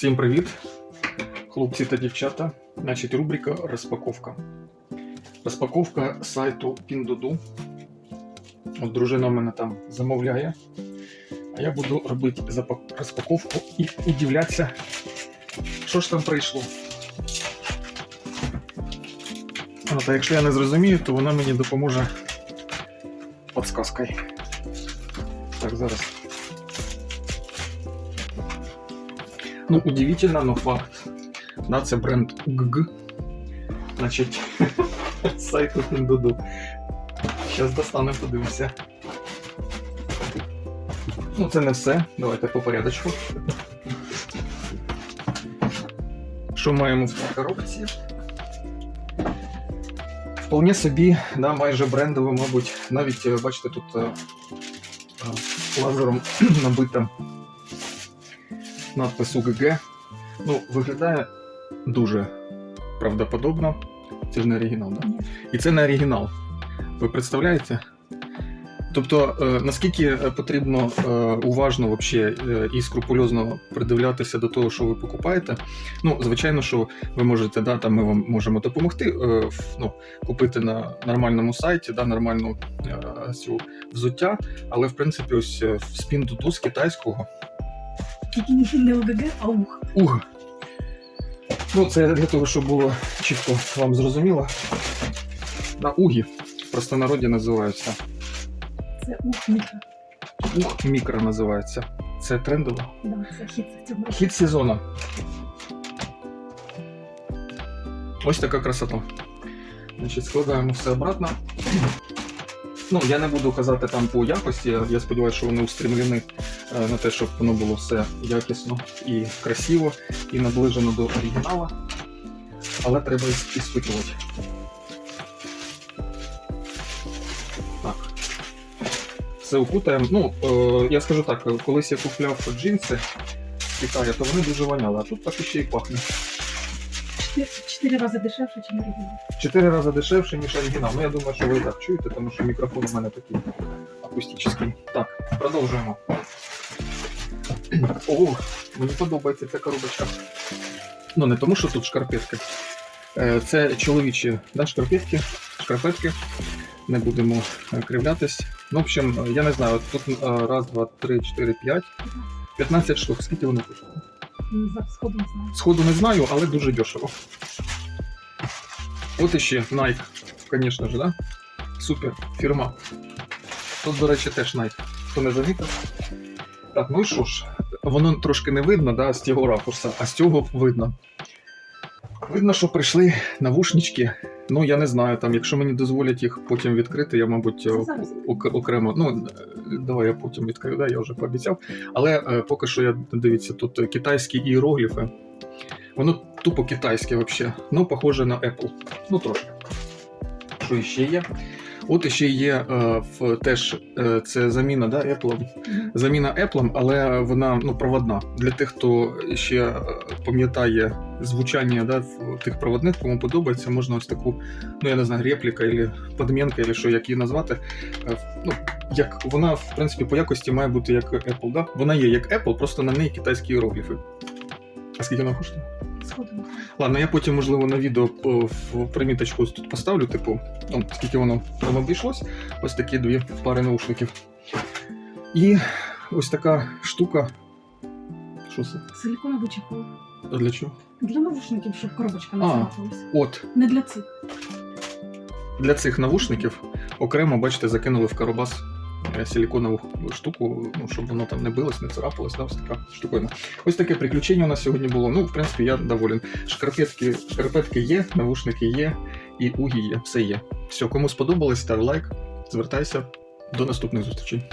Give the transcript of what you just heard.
Всім привіт, хлопці та дівчата. Значить, рубрика розпаковка. Розпаковка сайту Pinduoduo. От дружина в мене там замовляє. А я буду робити розпаковку і удивлятися, що ж там прийшло. От, а якщо я не зрозумію, то вона мені допоможе підсказкою. Так, зараз. Ну, удивительно, но факт. Да, це бренд ГГ. Значить, сайту Pinduoduo. Зараз достанемо, подивимося. Ну, це не все. Давайте по порядочку. Що маємо в коробці? Вполне собі, да, майже брендове, мабуть, навіть е, бачите, тут е, е, лазером набита надпис УГГ. Ну, виглядає дуже правдоподобно. Це ж не оригінал, да? І це не оригінал. Ви представляєте? Тобто, е, наскільки е, потрібно е, уважно вообще, е, і скрупульозно придивлятися до того, що ви покупаєте. Ну, звичайно, що ви можете, да, там ми вам можемо допомогти е, в- ну, купити на нормальному сайті, да, нормальну е, цю взуття, але в принципі, ось в спін з китайського Тільки не не ОГГ, а ух. Уг. Ну, це для того, щоб було чітко вам зрозуміло. На угі в простонароді називаються. Це ух міка. Уг мікро називається. Це трендово. Да, це хід цього. Хід сезону. Ось така красота. Значить, складаємо все обратно. Ну, я не буду казати там по якості. Я сподіваюся, що вони устремлені е, на те, щоб воно було все якісно і красиво, і наближено до оригіналу. Але треба іспитувати. Так. Все. Ну, е, я скажу так, колись я купляв джинси з Китаю, то вони дуже воняли, а тут так іще і пахне. Чотири- Чотири рази дешевше, ніж оригінал. Чотири рази дешевше, ніж оригінал. Ну, я думаю, що ви так чуєте, тому що мікрофон у мене такий акустичний. Так, продовжуємо. О, мені подобається ця коробочка. Ну, не тому, що тут шкарпетки. Е, Це чоловічі да, шкарпетки, шкарпетки. Не будемо кривлятись. Ну, в общем, я не знаю, тут е, раз, два, три, чотири, п'ять. 15 штук. Скільки вони коштують? Сходу не знаю. Сходу не знаю, але дуже дешево. От іще Nike, звісно ж, да? Супер, фірма. Тут, до речі, теж Nike. Хто не замітив. Так, ну і що ж, воно трошки не видно, да, з цього ракурса, а з цього видно. Видно, що прийшли навушнички. Ну, я не знаю, там, якщо мені дозволять їх потім відкрити, я, мабуть, ок- окремо. Ну, давай я потім відкрию, да, я вже пообіцяв. Але е, поки що я дивіться, тут китайські іерогліфи. Воно тупо китайське взагалі. Ну, похоже на Apple. Ну, трошки. Що іще є? От іще є е, в, теж е, це заміна да, Apple. Заміна Apple, але вона ну, проводна. Для тих, хто ще е, пам'ятає звучання да, тих проводних, кому подобається, можна ось таку, ну я не знаю, репліка або подмінка, або що як її назвати. Е, Ну, як вона, в принципі, по якості має бути як Apple. Да? Вона є як Apple, просто на неї китайські іерогліфи. А скільки вона коштує? Знаю. Ладно, я потім, можливо, на відео в приміточку ось тут поставлю, типу, ну, скільки воно там обійшлось. Ось такі дві пари наушників. І ось така штука. Що це? Силіконовий чехол. А для чого? Для навушників, щоб коробочка не А. От, Не для цих. для цих навушників окремо, бачите, закинули в коробас е, силіконову штуку, ну, щоб воно там не билось, не царапалось, да, ось така штуковина. Ось таке приключення у нас сьогодні було. Ну, в принципі, я доволен. Шкарпетки, шкарпетки є, навушники є, і угі є, все є. Все, кому сподобалось, став лайк, звертайся. До наступних зустрічей.